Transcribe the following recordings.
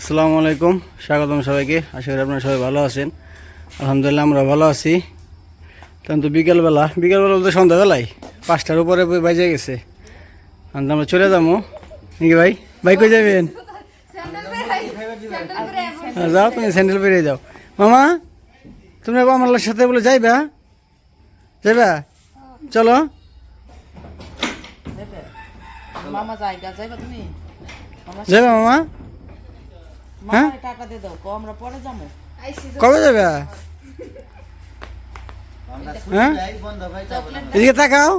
আসসালামু আলাইকুম স্বাগতম সবাইকে। আশা করি আপনারা সবাই ভালো আছেন। আলহামদুলিল্লাহ আমরা ভালো আছি। তখন তো বিকেলবেলা বিকেলবেলা বলতে সন্ধ্যাবেলায় পাঁচটার উপরে বাজে গেছে। আমরা চলে যাব। নাকি ভাই? ভাই কই যাবেন? হ্যাঁ, যাও তুমি স্যান্ডেল পেরিয়ে যাও। মামা তুমি আমার সাথে বলে যাইবা? যাইবা? চলো। যাইবা মামা? হ্যাঁ? টাকা দিয়ে দাও আমরা পরে যাব। কবে যাবা? হ্যাঁ? এদিকে তাকাও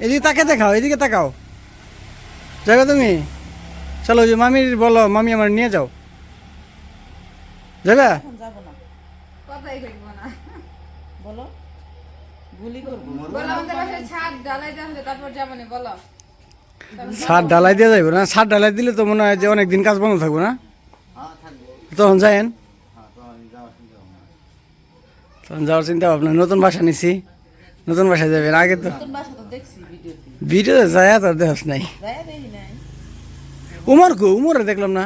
এদিকে তাকে দেখাও এদিকে তাকাও। যাবে তুমি? চলো যে মামির বলো মামি আমার নিয়ে যাও। যাবে? এখন যাব না। কথাই কইব না। বলো ঢালাই সার ডালাই দিয়ে যাইব না? সার ডালাই দিলে তো মনে হয় যে অনেক দিন কাজ বন্ধ থাকব না? তখন যায়েন তখন যাওয়ার চিন্তা ভাবনা নতুন বাসা নিছি। নতুন বাসায় যাবেন আগে তো নতুন তো ভিডিও যায় তোর দেহস নাই। নাই উমর কো? উমরে দেখলাম না।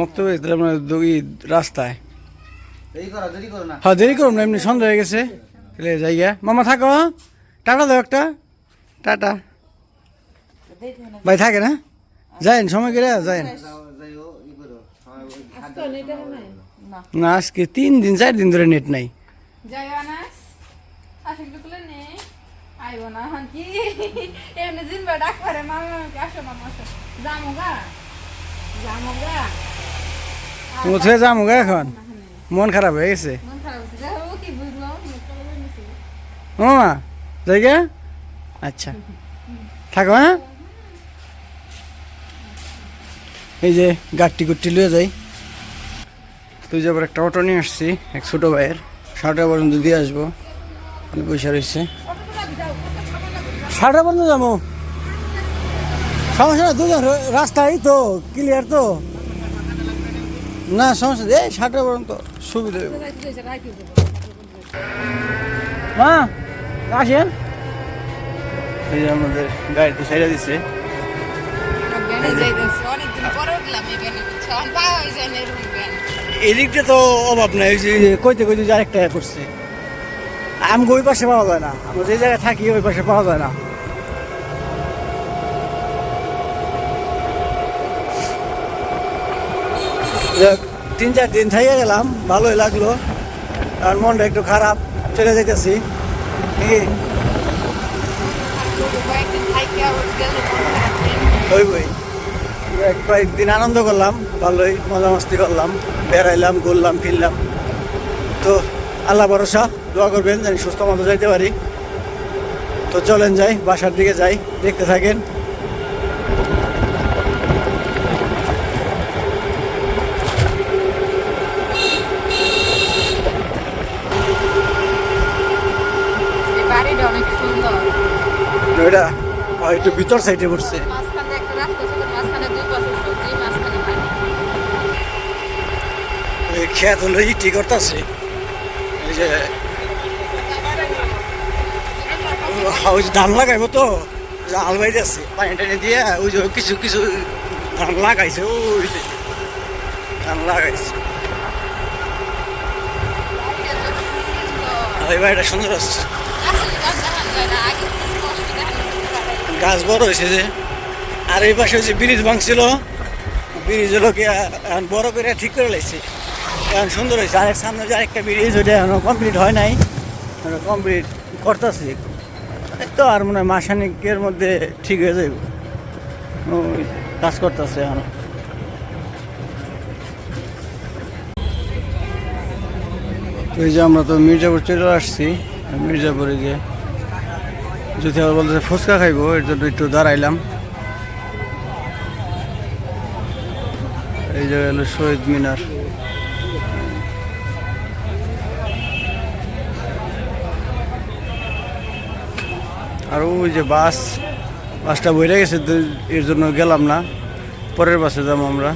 মক্তব্য দেখলাম না দুই রাস্তায়। দেরি করো দেরি করো না। হ্যাঁ দেরি করুন না এমনি সন্ধ্যা হয়ে গেছে। তাহলে যাই গিয়া। মামা থাকো টাটা দাও একটা। টাটা। ভাই থাকে না? যাইন সময় করে যাইন। না আজকে তিন দিন চার দিন ধরে নেট নাই। যাই আনাস আশিক টুকুলে নে। আইব না হন কি? এমনি দিন বে ডাক পারে মামা মামাকে আসো মামা আসো। যামু গা যামু গা। তুমি থুয়ে যাব গা এখন? মন খারাপ হয়ে গেছে? গা? আচ্ছা। থাকো হ্যাঁ? এই যে গাট্টি গুট্টি লিয়ে যাই। তুই যাবার একটা অটো নিয়ে আসছি, এক ছোটো ভাইয়ের। সাড়ে পর্যন্ত দিয়ে আসব। পয়সা রয়েছে। সাড়ে পর্যন্ত যাব? সমস্যা না দুজন রাস্তা এই তো ক্লিয়ার তো। না, সমস্যা এই সাড়ে পর্যন্ত সুবিধা। মা, আসেন। এই যে আমাদের গাড়িতে ছেড়ে দিচ্ছে এদিকটা তো অভাব নাই ওই যে কইতে কইতে যে আরেকটা ইয়ে করছে। আমি ওই পাশে পাওয়া যায় না। আমরা যে জায়গায় থাকি ওই পাশে পাওয়া যায় না। তিন চার দিন থেকে গেলাম ভালোই লাগল। আর মনটা একটু খারাপ চলে যেতেছি ওই বই কয়েকদিন আনন্দ করলাম ভালোই মজা মস্তি করলাম বেড়াইলাম ঘুরলাম ফিরলাম। তো আল্লাহ ভরসা দোয়া করবেন জানি সুস্থ মতো যাইতে পারি। তো চলেন যাই বাসার দিকে যাই দেখতে থাকেন। ওইটা একটু ভিতর সাইডে পড়ছে মাঝখানে একটা রাস্তা ছিল মাঝখানে দুই পাশে সবজি মাঝখানে পানি ওই খেত হলো ইটি করতেছে। এই যে ওই ধান লাগাইবো তো যে আলবাই আছে, পানি টানি দিয়ে, ওই যে কিছু কিছু ধান লাগাইছে, ওই ধান লাগাইছে। ওই সুন্দর আছে। গাছ বড় হয়েছে যে। আর এই পাশে যে ব্রিজ ভাঙছিল। ব্রিজ হলো কি বড় করে ঠিক করে লাগছে এখন সুন্দর হয়েছে। আরেক সামনে যে আরেকটা ব্রিজ ওইটা এখনও কমপ্লিট হয় নাই। কমপ্লিট করতেছে। তো আর মনে হয় মাসানিকের মধ্যে ঠিক হয়ে যাবে কাজ করতেছে এখন। তো এই যে আমরা তো মির্জাপুর চলে আসছি। মির্জাপুরে যে যদি আবার বলতেছে ফুচকা খাইবো, এর জন্য একটু দাঁড়াইলাম। এই জায়গায় হলো শহীদ মিনার। আর ওই যে বাস, বাসটা বইরে গেছে এর জন্য গেলাম না। পরের বাসে যাব আমরা।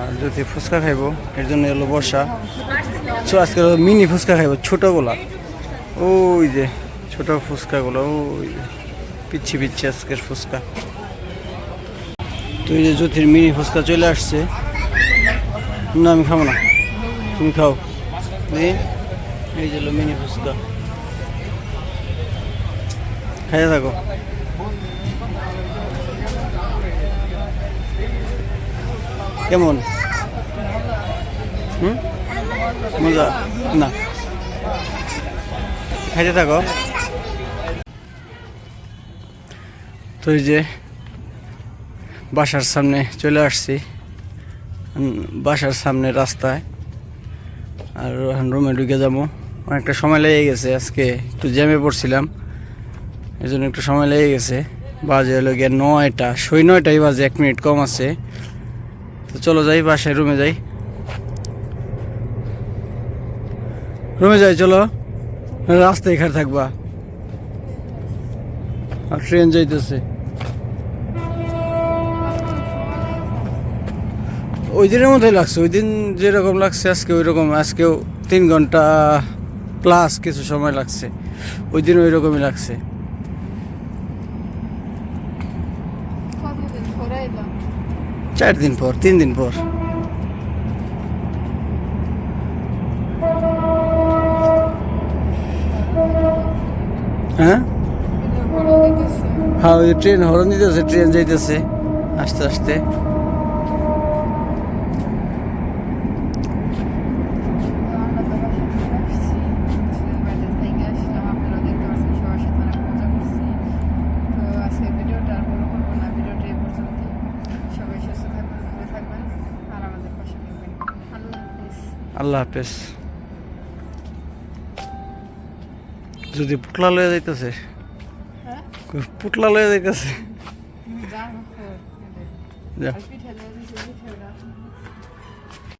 আর যদি ফুচকা খাইবো, এর জন্য এলো বর্ষা। তো আজকে মিনি ফুচকা খাইবো, ছোটোগুলা। ওই যে ছোট ফুচকাগুলো, ওই যে পিচ্ছি পিচ্ছি আজকের ফুচকা। তো এই যে জ্যোতির মিনি ফুচকা চলে আসছে। না, আমি খাব না। তুমি খাও। এই যে মিনি ফুচকা। খাইয়ে থাকো। কেমন? হুম? মজা? না। খাইতে থাকো। তো যে বাসার সামনে চলে আসছি। বাসার সামনে রাস্তায়। আর রুমে ঢুকে যাব। অনেকটা সময় লেগে গেছে আজকে, একটু জ্যামে পড়ছিলাম। এই জন্য একটু সময় লেগে গেছে। বাজে হলো গিয়ে নয়টা, সই নয়টাই বাজে, এক মিনিট কম আছে। তো চলো যাই বাসায় রুমে যাই। রুমে যাই, চলো। রাস্তায় এখানে থাকবা। আর ট্রেন যাইতেছে। ওই দিনের মতোই লাগছে। ওই দিন যেরকম লাগছে আজকে ওই রকম আজকেও তিন ঘণ্টা প্লাস কিছু সময় লাগছে। ওই দিন ওই রকমই লাগছে চার দিন পর তিন দিন পর। হ্যাঁ? হ্যাঁ ওই ট্রেন হরণ দিতেছে ট্রেন যাইতেছে। আস্তে আস্তে আমরা তো বাসায় আসছি কিছুদিন বাইরে থেকে আসলাম আপনারা দেখতে পাচ্ছেন সবার সাথে অনেক মজা করছি তো আজকে ভিডিওটা আর বড় করব না ভিডিওটা এই পর্যন্ত সবাই সুস্থ থাকবেন ভালো থাকবেন আর আমাদের পাশে থাকবেন আল্লাহ হাফিজ আল্লাহ হাফেজ। যদি পুটলা লয়ে যাইতেছে। হ্যাঁ? পুটলা লয়ে যাইতেছে। যা